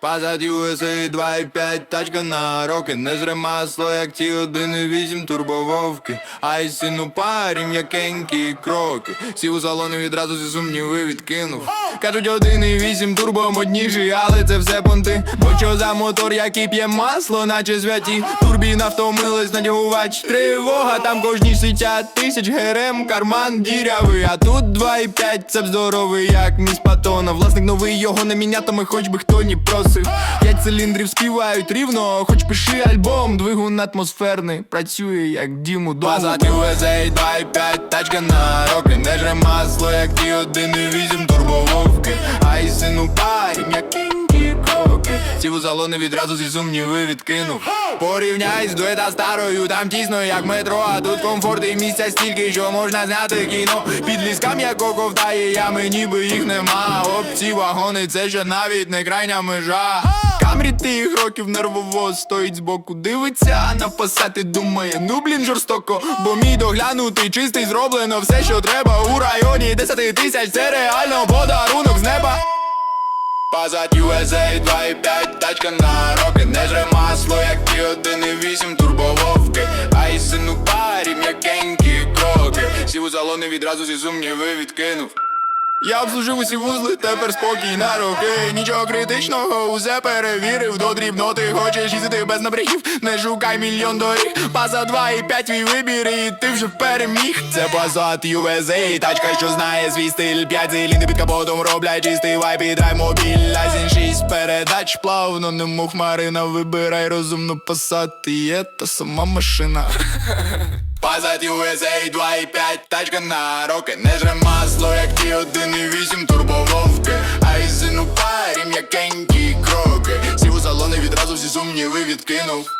Passat USA 2.5, тачка на роки. Не зремасло, як ті 1.8 турбововки. Айсину парі, м'якенькі кроки. Сів у салони відразу зі сумніви відкинув Кажуть 1.8 турбо модніший, але це все понти. Бо що за мотор, який п'є масло, наче святі? Турбіна втомилась, надягувач. Тривога, там кожні 60 тисяч ГРМ, карман дірявий. А тут 2.5, це б здоровий, як міс Патона. Власник новий, його не мінятиме, хоч би хто ні просив. П'ять циліндрів співають рівно, хоч пиши альбом. Двигун атмосферний, працює як дім у дому. Passat USA 2.5, тачка на роки Не жре масло, як ті 1.8 турбововки Ай Сів салони відразу зі сумніви відкинув. Порівняй з дуета старою, там тісно, як метро А тут комфорт і місця стільки, що можна зняти кіно. Під ліскам як ковтає ями, ніби їх нема. Опці вагони, це ще навіть не крайня межа. Камрі тих років нервово стоїть збоку, дивиться, на пасати думає, ну блін жорстоко, бо мій доглянутий, чистий зроблено все, що треба. У районі 10 тисяч, це реально подарунок з неба. Passat USA 2.5, тачка на роки. Не жре масло, як ті 1.8 турбововки. Ай сину парі, м'якенькі кроки. Сів у залони відразу зі сумніви відкинув я обслужив усі вузли, тепер спокій на роки Нічого критичного, усе перевірив до дрібноти. Хочеш їздити без набряків, не шукай мільйон доріг. Паса 2 і 5 твій вибір і ти вже переміг. Це Passat USA, тачка, що знає свій стиль. П'ять циліндрів під капотом роблять чистий вайп і драйв мобіль. Лайзен 6 передач плавно, немов хмарина Вибирай розумно Passat і є та сама машина Passat USA 2.5, тачка на роки. Не жре масло, як ті 1.8 турбововки. Айзену парі, м'якенькі кроки. Сів у салони відразу всі сумніви відкинув